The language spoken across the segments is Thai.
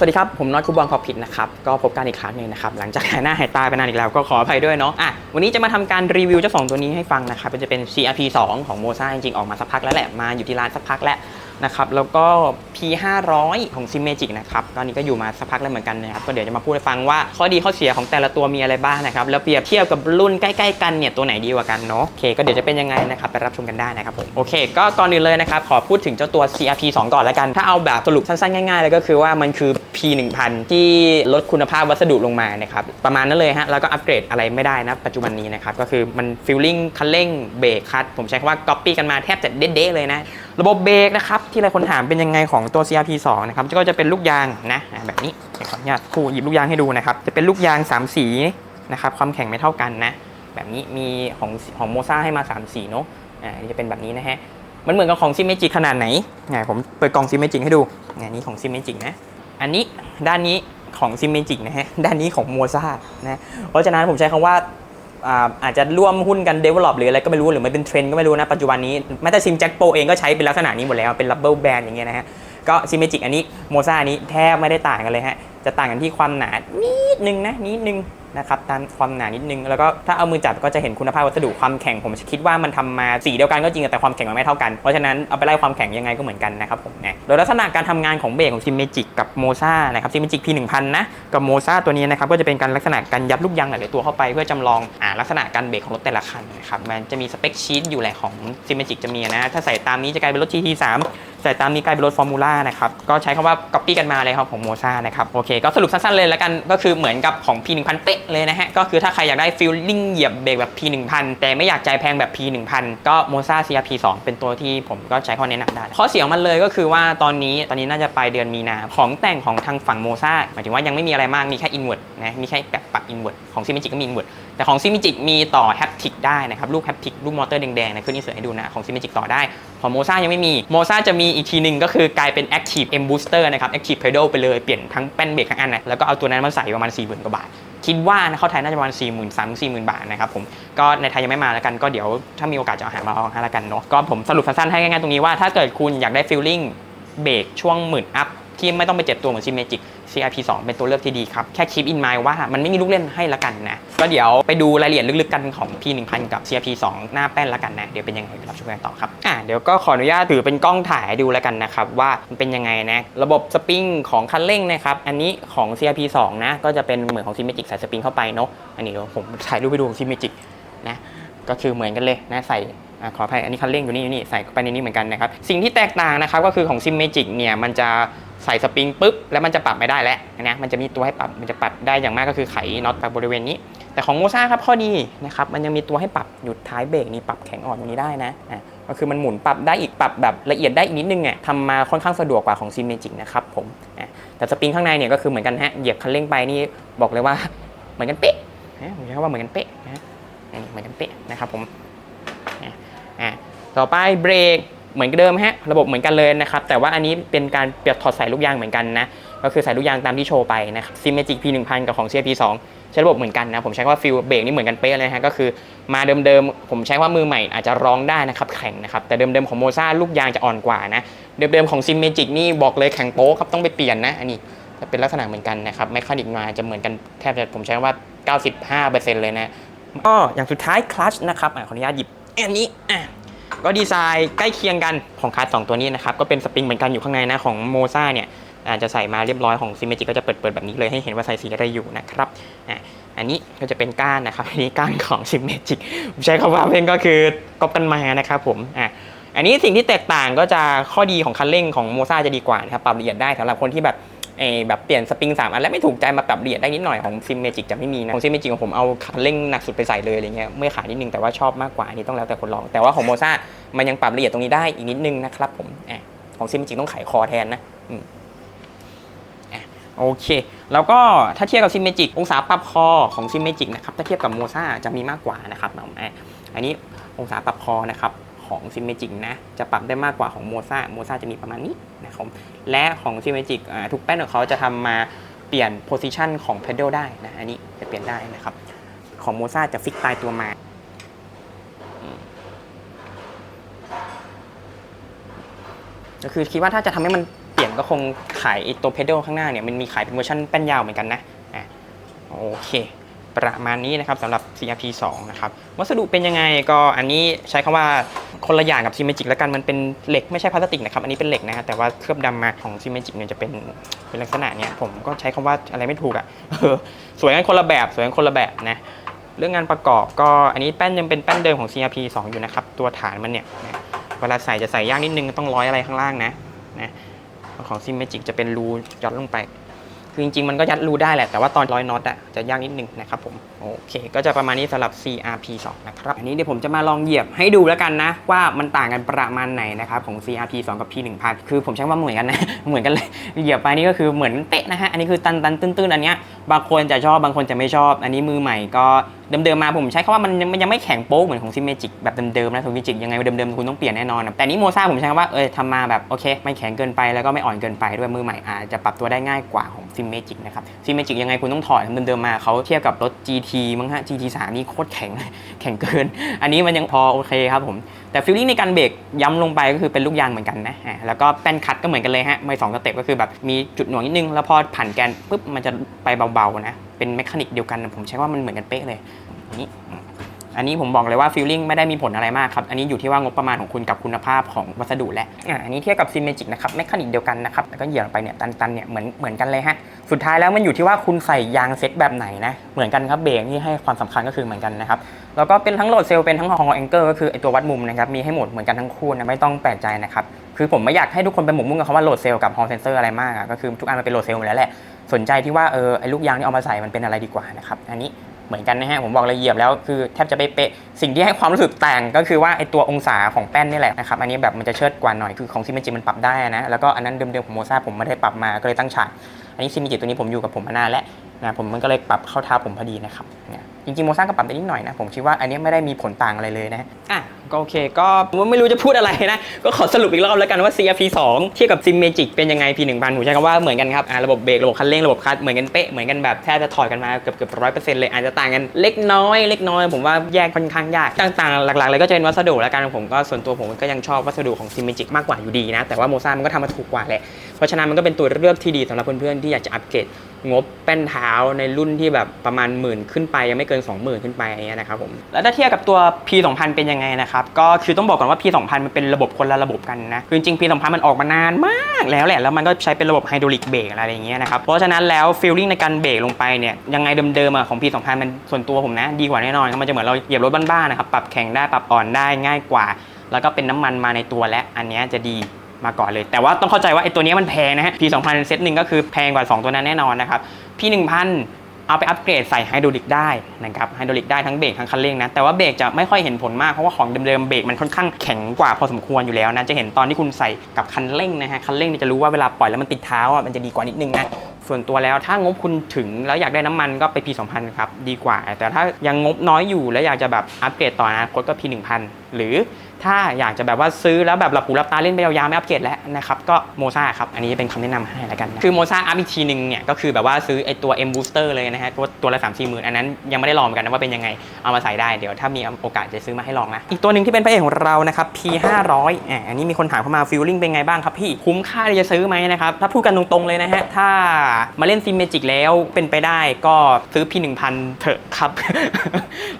สวัสดีครับ ผมน็อตคูบอลคอผิดนะครับ ก็พบกันอีกครั้งหนึ่งนะครับ หลังจากหายหน้าหายตาไปนานอีกแล้วก็ขออภัยด้วยเนาะอะวันนี้จะมาทำการรีวิวเจ้าสองตัวนี้ให้ฟังนะครับมันจะเป็น CRP 2 ของโมซ่าจริงๆ ออกมาสักพักแล้วแหละ มาอยู่ที่ร้านสักพักแล้ว นะครับแล้วก็ P 5 0 0 ของ s i m m a g i c นะครับตอนนี้ก็อยู่มาสักพักแล้วเหมือนกันนะครับก็เดี๋ยวจะมาพูดให้ฟังว่าข้อดีข้อเสียของแต่ละตัวมีอะไรบ้างนะครับแล้วเปรียบเทียบกับรุ่นใกล้ๆกันเนี่ยตัวไหนดีกว่ากันเนาะโอเคก็เดี๋ยวจะเป็นยังไงนะครับไปรับชมกันได้นะครับผมโอเค ก็ก่อนอื่นเลยนะครับขอพูดถึงเจ้าตัว CRP 2 ก่อนแล้วกัน ถ้าเอาแบบสรุปสั้นๆง่ายๆเลยก็คือว่ามันคือ P 1 0 0ที่ลดคุณภาพวัสดุลงมานะครับประมาณนั้นเลยฮะแล้วก็อัปเกรดอะไรไม่ได้นะปัจจุบันนี้นะครับก็คือมันฟิลลิ่งคันเร่งเบรกคัดผมใช้คำว่าก๊อปปี้กันมาแทบจะเด๊ะๆเลยนะ ระบบเบรกนะครับที่หลายคนถามเป็นยังไงของตัว CRP 2นะครับก็จะเป็นลูกยางนะแบบนี้ขออนุญาตครูหยิบลูกยางให้ดูนะครับจะเป็นลูกยาง 3 สีนะครับความแข็งไม่เท่ากันนะแบบนี้มีของของโมซ่าให้มา 3 สีเนาะอ่าจะเป็นแบบนี้นะฮะมันเหมือนกับของซิมเมจิกขนาดไหนไงผมเปิดกล่องซิมเมจิกให้ดูไงนี่ของซิมเมจิกนะอันนี้ด้านนี้ของซิมเมจิกนะฮะด้านนี้ของโมซ่านะเพราะฉะนั้นผมใช้คำว่า อาจจะร่วมหุ้นกัน develop หรืออะไรก็ไม่รู้หรือมันเป็นเทรนด์ก็ไม่รู้นะ ปัจจุบันนี้แม้แต่ซิมแจ็คโปเองก็ใช้เป็นลักษณะนี้หมดแล้วเป็น rubber band อย่างเงี้ยนะฮะก็ซิมเมจิกอันนี้โมซ่าอันนี้แทบไม่ได้ต่างกันเลยฮะจะต่างกันที่ความหนานิดนึงนะนิดนึง นะครับตามความหนานิดนึง แล้วก็ถ้าเอามือจับก็จะเห็นคุณภาพวัสดุความแข็งผมคิดว่ามันทำมาสีเดียวกันก็จริงแต่ความแข็งมันไม่เท่ากัน เพราะฉะนั้นเอาไปไล่ความแข็งยังไงก็เหมือนกันนะครับผมนะโดยลักษณะการทำงานของเบรกของซิมเมจิกกับโมซานะครับซิมเมจิก P1000 นะกับโมซาตัวนี้นะครับก็จะเป็นการลักษณะการยัดลูกยางหลายๆตัวเข้าไปเพื่อจำลองอ่าลักษณะการเบรกของรถแต่ละคันนะครับมันจะมีสเปคชีตอยู่แหละของซิมเมจิกจะมีนะถ้าใส่ตามนี้จะกลายเป็นรถ GT3 ใส่ตามนี้กลายเป็นรถฟอร์มูล่านะครับก็ใช้คำว่า copy กันมาเลยครับของโมซ่านะครับโอเคก็สรุปสั้นๆเลยแล้วกันก็คือเหมือนกับของ P1000 เป๊ะเลยนะฮะก็คือถ้าใครอยากได้ฟีลลิ่งเหยียบเบรกแบบ P1000 แต่ไม่อยากใจายแพงแบบ P1000 ก็โมซ่า CRP 2 เป็นตัวที่ผมก็ใช้ข้อแนะนำได้ข้อเสียของมันเลยก็คือว่าตอนนี้ตอนนี้น่าจะปลายเดือนมีนาของแต่งของทางฝั่งโมซ่าหมายถึงว่ายังไม่มีอะไรมากมีแค่อินเว r ร์นะมีแค่แบบปรับอินเว r ร์ของซิมิจิก็มีอินเว r ร์ แต่ของซิมิจิมีต่อแฮปติกได้นะครับลูกแฮปติกลูกมอเตอร์แดงๆนะขึ้นนี่เสือให้ดูนะของซิมิจิต่อได้ ของโมซ่ายังไม่มีโมซ่าจะมีอีกทีหนึ่งก็คือกลายเป็น Active M Booster นะครับ Active Pedal ไปเลยเปลี่ยนทั้งแป้นเบรกทั้งอันนะแล้วก็เอาตัวนั้นมาใส่ประมาณ 4 0,000กว่าบาท คิดว่านะเข้าไทยน่าจะประมาณ 4 3 0 0 0 4 0 0 0บาทนะครับผมก็ในไทยยังไม่มาแล้วกันก็เดี๋ยวถ้ามีโอกาสจะเอาหามาลองให้แล้วกันเนาะก็ผมสรุปสั้นๆให้ง่ายๆตรงนี้ว่าถ้าเกิดคุณอยากได้ฟีลลิ่งเบรกช่วงหมื่นอัพ ที่ไม่ต้องไปเจ็บตัวเหมือนซิมเมจิก CRP 2 เป็นตัวเลือกที่ดีครับ แค่คีปอินไมล์ว่ามันไม่มีลูกเล่นให้ละกันนะ ก็เดี๋ยวไปดูรายละเอียดลึกๆกันของ P1000 กับ CRP 2 หน้าแป้นละกันนะ เดี๋ยวเป็นยังไงรับชมกันต่อครับอะเดี๋ยวก็ขออนุญาตถือเป็นกล้องถ่ายดูแล้วกันนะครับว่ามันเป็นยังไงนะระบบสปริงของคันเร่งนะครับอันนี้ของ CRP 2 นะก็จะเป็นเหมือนของ Symmetric ใส่สปริงเข้าไปเนาะอันนี้เดี๋ยวผมถ่ายรูปไปดูของ Symmetric นะก็คือเหมือนกันเลยนะใส่อขออภัยอันนี้คันเร่งอยู่นี่อยู่นี่ใส่เข้าไปในนี้เหมือนกันนะครับ สิ่งที่แตกต่างนะครับก็คือของ Sim Magic เนี่ยมันจะ ใส่สปริงปุ๊บแล้วมันจะปรับไม่ได้แล้วนะมันจะมีตัวให้ปรับมันจะปรับได้อย่างมากก็คือไขน็อตไปบบริเวณนี้ แต่ของโมซ่าครับข้อดีนะครับมันยังมีตัวให้ปรับหยุดท้ายเบรกนี่ปรับแข็งอ่อนตรงนี้ได้นะอะก็คือมันหมุนปรับได้อีกปรับแบบละเอียดได้อีกนิดนึงอะทำมาค่อนข้างสะดวกกว่าของ Sim Magic นะครับผมอะแต่สปริงข้างในเนี่ยก็คือเหมือนกันฮะเหยียบคันเร่งไปนี่บอกเลยว่าเหมือนกันเป๊ะนะผมใช้คำว่าเหมือนกันเป๊ะนะเหมือนกันเป๊ะนะครับผมอะต่อไปเบรก เหมือนเดิมฮะระบบเหมือนกันเลยนะครับแต่ว่าอันนี้เป็นการเปลี่ยนถอดใส่ลูกยางเหมือนกันนะก็คือใส่ลูกยางตามที่โชว์ไปนะครับซิมเมจิก P1000 กับของ CRP 2 ใช้ระบบเหมือนกันนะผมใช้คำว่าฟิลเบรกนี่เหมือนกันเป๊ะเลยนะฮะก็คือมาเดิมๆผมใช้ว่ามือใหม่อาจจะร้องได้นะครับแข็งนะครับแต่เดิมๆของโมซ่าลูกยางจะอ่อนกว่านะเดิมๆของซิมเมจิกนี่บอกเลยแข็งโป๊ะครับต้องไปเปลี่ยนนะอันนี้จะเป็นลักษณะเหมือนกันนะครับแมคานิกมาจะเหมือนกันแทบจะผมใช้ว่า 95%เลยนะก็อย่างสุดท้ายคลัชนะครับอขออนุญาตหยิบอันนี้อะ ก็ดีไซน์ใกล้เคียงกันของคาร์ดสองตัวนี้นะครับ ก็เป็นสปริงเหมือนกันอยู่ข้างในนะของโมซ่าเนี่ยอาจจะใส่มาเรียบร้อยของซิมเมจิกก็จะเปิดเปิดแบบนี้เลยให้เห็นว่าใส่สีอะไรอยู่นะครับอะอันนี้ก็จะเป็นก้านนะครับอันนี้ก้านของซิมเมจิกใช้คำว่าเพ่งก็คือกอบกันมานะครับผมอะอันนี้สิ่งที่แตกต่างก็จะข้อดีของคันเร่งของโมซ่าจะดีกว่านะครับปรับละเอียดได้สำหรับคนที่แบบ เออแบบเปลี่ยนสปริงสามอันแล้วไม่ถูกใจมาปรับละเอียดได้นิดหน่อยของซิมเมจิกจะไม่มีนะของซิมเมจิกของผมเอาคันเร่งหนักสุดไปใส่เลยอะไรเงี้ยเมื่อขานิดนึงแต่ว่าชอบมากกว่าอันนี้ต้องแล้วแต่คนลอง แต่ว่าของโมซ่ามันยังปรับละเอียดตรงนี้ได้อีกนิดนึงนะครับผมอะของซิมเมจิกต้องไขคอแทนนะอะโอเค แล้วก็ถ้าเทียบกับซิมเมจิกองศาปรับคอของซิมเมจิกนะครับถ้าเทียบกับโมซ่าจะมีมากกว่านะครับอะอันนี้องศาปรับคอนะครับ ของซิมเมจิกนะจะปรับได้มากกว่าของโมซาโมซาจะมีประมาณนี้นะครับและของซิมเมจิกทุกแป้นของเขาจะทำมาเปลี่ยนโพซิชันของเพด a ลได้นะอันนี้จะเปลี่ยนได้นะครับของโมซาจะฟิกตายตัวมาก็คือคิดว่าถ้าจะทำให้มันเปลี่ยนก็คงขายตัวเพด a ลข้างหน้าเนี่ยมันมีขายเป็นเวอร์ชันแป้นยาวเหมือนกันนะอะโอเค ประมาณนี้นะครับสำหรับ CRP 2นะครับวัสดุเป็นยังไงก็อันนี้ใช้คำว่าคนละอย่างกับซีเมจิกแล้วกันมันเป็นเหล็กไม่ใช่พลาสติกนะครับอันนี้เป็นเหล็กนะฮะแต่ว่าเคลือบดำมาของซีเมจิกเนี่ยจะเป็นเป็นลักษณะเนี้ยผมก็ใช้คำว่าอะไรไม่ถูกอะ่ะสวยกันคนละแบบสวยกันคนละแบบนะเรื่องงานประกอบก็อันนี้แป้นยังเป็นแป้นเดิมของ CRP 2 อยู่นะครับตัวฐานมันเนี่ยนะเวลาใส่จะใส่ยากนิดนึงต้องร้อยอะไรข้างล่างนะนะของซีเมจิกจะเป็นรูย้อนลงไป คือจริงๆ มันก็ยัดรูได้แหละ แต่ว่าตอนร้อยน็อตอะจะยากนิดนึงนะครับผมโอเค ก็จะประมาณนี้สำหรับ CRP 2นะครับอันนี้เดี๋ยวผมจะมาลองเหยียบให้ดูแล้วกันนะ ว่ามันต่างกันประมาณไหนนะครับของ CRP 2กับ P 1 0 0 0คือผมใช้ว่าเหมือนกันนะ เหมือนกันเลยเหยียบไปนี่ก็คือเหมือนเป๊ะนะฮะอันนี้คือตันตันๆตื้นๆอันเนี้ยบางคนจะชอบบางคนจะไม่ชอบ อันนี้มือใหม่ก็ เดิมๆมาผมใช้คำว่ามันยังมันยังไม่แข็งโป๊กเหมือนของซิมเมจิกแบบเดิมๆนะซิมเมจิกยังไงเดิมๆคุณต้องเปลี่ยนแน่นอนนะแต่นี้โมซาผมใช้คำว่าเออทำมาแบบโอเคไม่แข็งเกินไปแล้วก็ไม่อ่อนเกินไปด้วยมือใหม่อาจจะปรับตัวได้ง่ายกว่าของซิมเมจิกนะครับซิมเมจิกยังไงคุณต้องถอดเดิมๆมาเขาเทียบกับรถ GT มั้งฮะ GT 3นี่โคตรแข็งแข็งเกิน อันนี้มันยังพอโอเคครับผมแต่ฟีลลิ่งในการเบรกย้ำลงไปก็คือเป็นลูกยางเหมือนกันนะแล้วก็แป้นคัดก็เหมือนกันเลยฮะไม่สองสเต็ปก็คือแบบมีจุดหน่วงนิดนึงแล้วพอผ่านแกนปุ๊บมันจะไปเบาๆนะ เป็นเมคานิกเดียวกัน ผมใช้ว่ามันเหมือนกันเป๊ะเลยอันนี้อันนี้ผมบอกเลยว่าฟีลลิ่งไม่ได้มีผลอะไรมากครับ อันนี้อยู่ที่ว่างบประมาณของคุณกับคุณภาพของวัสดุแหละอะอันนี้เทียบกับซีเมจิกนะครับแมคานิกเดียวกันนะครับแล้วก็เหยียบไปเนี่ยตันๆเนี่ยเหมือนเหมือนกันเลยฮะ สุดท้ายแล้วมันอยู่ที่ว่าคุณใส่ยางเซ็ตแบบไหนนะ เหมือนกันครับเบรกนี่ให้ความสำคัญก็คือเหมือนกันนะครับ แล้วก็เป็นทั้งโหลดเซลล์เป็นทั้งฮอลแองเกิลก็คือไอตัววัดมุมนะครับ มีให้หมดเหมือนกันทั้งคู่นะไม่ต้องแปลกใจนะครับ คือผมไม่อยากให้ทุกคนไปหมกมุ่นกับคำว่าโหลดเซลล์กับฮอลเซนเซอร์อะไรมากก็คือทุกอันมันเป็นโหลดเซลล์หมดแล้วแหละ สนใจที่ว่าเออไอ้ลูกยางที่เอามาใส่มันเป็นอะไรดีกว่านะครับอันนี้เหมือนกันนะฮะผมบอกละเอียดแล้วคือแทบจะเป๊ะๆสิ่งที่ให้ความรู้สึกต่างก็คือว่าไอ้ตัวองศาของแป้นนี่แหละนะครับอันนี้แบบมันจะเชิดกว่าหน่อยคือของซิมเมจิมันปรับได้นะแล้วก็อันนั้นเดิมๆของโมซาผมไม่ได้ปรับมาก็เลยตั้งฉากอันนี้ซิมเมจิตัวนี้ผมอยู่กับผมมานานแล้ว นะผมมันก็เลยปรับเข้าท่าผมพอดีนะครับนี่ยจริงๆโมซ่าก็ปรับได้นิดหน่อยนะ ผมคิดว่าอันนี้ไม่ได้มีผลต่างอะไรเลยนะอะก็โอเค ก็ผมไม่รู้จะพูดอะไรนะ ก็ขอสรุปอีกรอบแล้วกันว่า CRP 2เทียบกับ Sim Magic เป็นยังไง P 1 0 0ผมใช้คำว่าเหมือนกันครับอ่าระบบเบรกระบบคันเร่งระบบคลัตช์เหมือนกันเป๊ะเหมือนกันแบบแทบจะถอดกันมาเกือบเกือบร้อยเปอร์เซ็นต์เลยอาจจะต่างกันเล็กน้อยเล็กน้อยผมว่าแยกค่อนข้างยากต่างๆหลักๆเลยก็จะเป็นวัสดุแล้วกันผมก็ส่วนตัวผมก็ยังชอบวัสดุของ Sim Magic มากกว่าอยู่ดีนะแต่ว่าโมซ่ามันก็ทำมาถูกกว่าแหละเพราะฉะนั้นมันก็เป็นตัวเลือกที่ดีสำหรับเพื่อนๆที่อยากจะอัปเกรด งบแป้นเท้าในรุ่นที่แบบประมาณหมื่นขึ้นไปยังไม่เกิน 20,000 ขึ้นไปอย่างเงี้ยนะครับผมแล้วถ้าเทียบกับตัว P 2 0 0เป็นยังไงนะครับก็คือต้องบอกก่อนว่า P 2 0 0มันเป็นระบบคนละระบบกันนะคือจริงๆ P 2 0 0มันออกมานานมากแล้วแหละแล้วมันก็ใช้เป็นระบบไฮดรอลิกเบรกอะไรอย่างเงี้ยนะครับเพราะฉะนั้นแล้วฟีลลิ่งในการเบรกลงไปเนี่ยยังไงเดิมๆอะของ P 2 0 0มันส่วนตัวผมนะดีกว่าแน่นอนครับมันจะเหมือนเราเหยียบรถบ้านๆนะครับปรับแข็งได้ปรับอ่อนได้ง่ายกว่า แล้วก็เป็นน้ำมันมาในตัวและอันนี้จะดี มาก่อนเลย แต่ว่าต้องเข้าใจว่าไอ้ตัวนี้มันแพงนะฮะ P 2 0 0เซตหนึ่งก็คือแพงกว่า 2 ตัวนั้นแน่นอนนะครับ P 1 0 0เอาไปอัปเกรดใส่ไฮดรอลิกได้นะครับไฮดรอลิกได้ทั้งเบรกทั้งคันเร่งนะ แต่ว่าเบรกจะไม่ค่อยเห็นผลมากเพราะว่าของเดิมๆเบรกมันค่อนข้างแข็งกว่าพอสมควรอยู่แล้วนะจะเห็นตอนที่คุณใส่กับคันเร่งนะฮะคันเร่งนี่จะรู้ว่าเวลาปล่อยแล้วมันติดเท้าอะมันจะดีกว่านิดนึงนะส่วนตัวแล้วถ้างบคุณถึงแล้วอยากได้น้ำมันก็ไป P 2 0 0ครับดีกว่า แต่ถ้ายังงบน้อยอยู่แล้วอยากจะแบบอัปเกรดต่อนะคตก็ P 1 0 0หรือ ถ้าอยากจะแบบว่าซื้อแล้วแบบหลับหูหลับตาเล่นไปยาวๆไม่อัปเกรดแล้วนะครับก็โมซาครับ อันนี้เป็นคำแนะนำให้แล้วกันนะคือโมซาอัพอีกทีหนึ่งเนี่ยก็คือแบบว่าซื้อไอตัว M Booster เลยนะฮะตัวตัวละ3 4หมื่นอันนั้นยังไม่ได้ลองเหมือนกันนะว่าเป็นยังไงเอามาใส่ได้เดี๋ยวถ้ามีโอกาสจะซื้อมาให้ลองนะอีกตัวหนึ่งที่เป็นพระเอกของเรานะครับ P 5 0 0อ่าอันนี้มีคนถามเข้ามาฟิลลิ่งเป็นไงบ้างครับพี่คุ้มค่าที่จะซื้อไหมนะครับถ้าพูดกันตรงๆเลยนะฮะถ้ามาเล่นซิมเมจิกแล้วเป็นไปได้ก็ซื้อ P 1 0 0 0เถอะครับ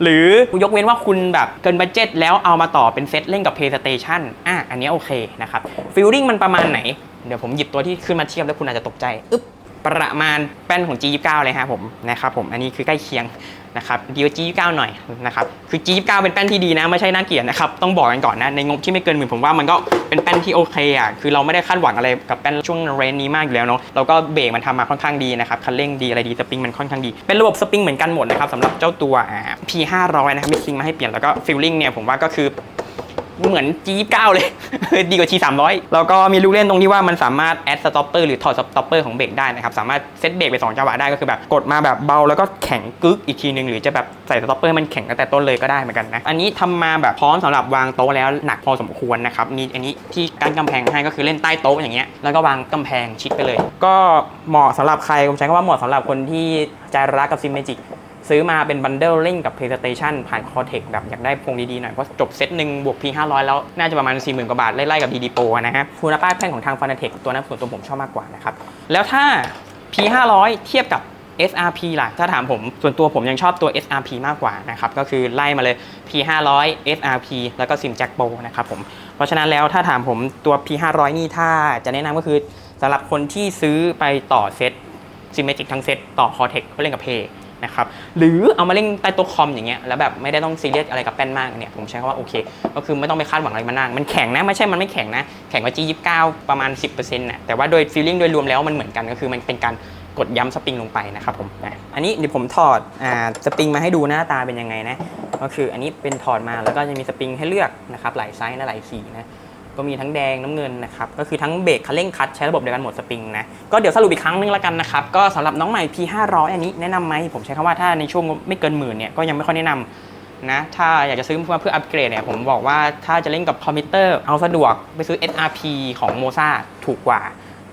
หรือยกเว้นว่าคุณแบบเกินบัตเจ็ตแล้วเอามาต่อเป็นเซตเล่นกับ PlayStation อะอันนี้โอเคนะครับฟิลลิ่งมันประมาณไหน เดี๋ยวผมหยิบตัวที่ขึ้นมาเทียบแล้วคุณอาจจะตกใจอึ๊บประมาณแป้นของ G29 เลยครับผมนะครับผมอันนี้คือใกล้เคียงนะครับดีกว่า G29 หน่อยนะครับคือ G29 เป็นแป้นที่ดีนะ ไม่ใช่น่าเกลียดนะครับต้องบอกกันก่อนนะในงบที่ไม่เกินหมื่นผมว่ามันก็เป็นแป้นที่โอเคอะคือเราไม่ได้คาดหวังอะไรกับแป้นช่วงเรนนี้มากอยู่แล้วเนาะแล้วก็เบรกมันทำมาค่อนข้างดีนะครับคันเร่งดีอะไรดีสปริงมันค่อนข้างดี เป็นระบบสปริงเหมือนกันหมดนะครับสำหรับเจ้าตัว P500 นะครับมีซิงมาให้เปลี่ยนแล้วก็ฟิลลิ่งเนี่ยผมว่าก็คือ เหมือน G29 เลย ดีกว่า G300 แล้วก็มีลูกเล่นตรงที่ว่ามันสามารถแอดสต็อปเปอร์หรือถอดสต็อปเปอร์ของเบรกได้นะครับ สามารถเซตเบรกไป2จังหวะได้ก็คือแบบกดมาแบบเบาแล้วก็แข็งกึกอีกทีหนึง หรือจะแบบใส่สต็อปเปอร์มันแข็งตั้งแต่ต้นเลยก็ได้เหมือนกันนะ อันนี้ทำมาแบบพร้อมสำหรับวางโต๊ะแล้วหนักพอสมควรนะครับมีอันนี้ที่กั้นกำแพงให้ก็คือเล่นใต้โต๊ะอย่างเงี้ยแล้วก็วางกำแพงชิดไปเลย ก็เหมาะสำหรับใครผมใช้คำว่าเหมาะสำหรับคนที่ใจรักกับซิมเมจิก ซื้อมาเป็นบันเดิลเล่นกับ PlayStation ผ่าน Cortex แบบอยากได้พวงดีๆหน่อย เพราะจบเซตหนึ่งบวก P 500 แล้ว น่าจะประมาณ 40,000 กว่าบาท ไล่ๆกับ DD Pro นะฮะคุณภาพแป้นของทาง Fanatec ตัวนั้นส่วนตัวผมชอบมากกว่านะครับ แล้วถ้า P 500 เทียบกับ SRP ล่ะ ถ้าถามผม ส่วนตัวผมยังชอบตัว SRP มากกว่านะครับ ก็คือไล่มาเลย P 500 SRP แล้วก็ Sim Jack Pro นะครับผม เพราะฉะนั้นแล้วถ้าถามผมตัว P 500 นี่ถ้าจะแนะนำก็คือสำหรับคนที่ซื้อไปต่อเซตซิมเมจิกทั้งเซตต่อ Cortex เพื่อเล่นกับเพย์ นะครับหรือเอามาเล่นใต้โต๊ะคอมอย่างเงี้ยแล้วแบบไม่ได้ต้องซีเรียสอะไรกับแป้นมากเนี่ยผมใช้คำว่าโอเค ก็คือไม่ต้องไปคาดหวังอะไรมากมันแข็งนะไม่ใช่มันไม่แข็งนะแข็งกว่า G29 ประมาณ 10%นะแต่ว่าโดยฟีลลิ่งโดยรวมแล้วมันเหมือนกันก็คือมันเป็นการกดย้ำสปริงลงไปนะครับผมนะอันนี้เดี๋ยวผมถอดอ่าสปริงมาให้ดูหน้าตาเป็นยังไงนะก็คืออันนี้เป็นถอดมาแล้วก็จะมีสปริงให้เลือกนะครับหลายไซส์และหลายสีนะ ก็มีทั้งแดงน้ำเงินนะครับ ก็คือทั้งเบรกคันเร่งคัตใช้ระบบเดียวกันหมดสปริงนะ ก็เดี๋ยวสรุปอีกครั้งนึงแล้วกันนะครับ ก็สำหรับน้องใหม่ P500 อันนี้แนะนำไหมผมใช้คำว่าถ้าในช่วงไม่เกินหมื่นเนี่ยก็ยังไม่ค่อยแนะนำนะ ถ้าอยากจะซื้อมาเพื่ออัปเกรดเนี่ยผมบอกว่าถ้าจะเล่นกับคอมพิวเตอร์เอาสะดวกไปซื้อ SRP ของ Moza ถูกกว่า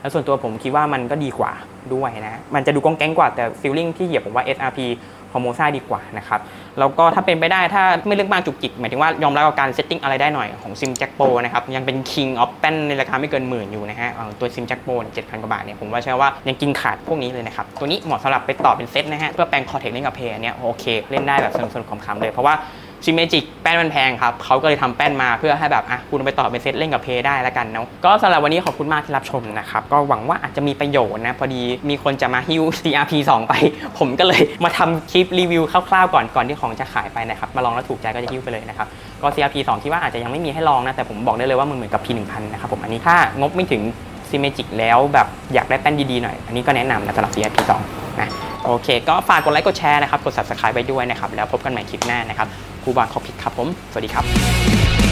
แล้วส่วนตัวผมคิดว่ามันก็ดีกว่าด้วยนะ มันจะดูกองแก๊งกว่าแต่ฟีลลิ่งที่เหยียบผมว่า SRP ของโมซ่าดีกว่านะครับแล้วก็ถ้าเป็นไปได้ถ้าไม่เลือกมากจุกจิก หมายถึงว่ายอมรับกับการเซตติ้งอะไรได้หน่อยของซิมแจ็คโปนะครับยังเป็น King of Pen ในราคาไม่เกินหมื่นอยู่นะฮะตัวซิมแจ็คโปเจ็ดพันกว่าบาทเนี่ยผมว่าเชื่อว่ายังกินขาดพวกนี้เลยนะครับตัวนี้เหมาะสำหรับไปต่อเป็นเซตนะฮะเพื่อแปลงคอร์เทคเล่นกับเพย์เนี่ยโอเค เล่นได้แบบสนุกสนุกๆขำๆเลยเพราะว่า ซิมเมจิกแป้นมันแพงครับเขาก็เลยทำแป้นมาเพื่อให้แบบอะคุณไปต่อเป็นเซตเล่นกับเพย์ได้แล้วกันเนาะก็สำหรับวันนี้ขอบคุณมากที่รับชมนะครับก็หวังว่าอาจจะมีประโยชน์นะพอดีมีคนจะมาฮิ้ว CRP 2 ไป ผมก็เลยมาทำคลิปรีวิวคร่าวๆก่อนก่อนที่ของจะขายไปนะครับมาลองแล้วถูกใจก็จะฮิ้วไปเลยนะครับก็ CRP 2คิดว่าอาจจะยังไม่มีให้ลองนะแต่ผมบอกได้เลยว่ามันเหมือนกับ P 1 0 0นะครับผมอันนี้ถ้างบไม่ถึงซิเมจิกแล้วแบบอยากได้แป้นดีๆหน่อย อันนี้ก็แนะนำนะสำหรับ CRP 2นะโอเค ก็ฝากกดไลค์กดแชร์นะครับ กด subscribe ไปด้วยนะครับ แล้วพบกันใหม่คลิปหน้านะครับ ครูบอลคอพิกครับผม สวัสดีครับ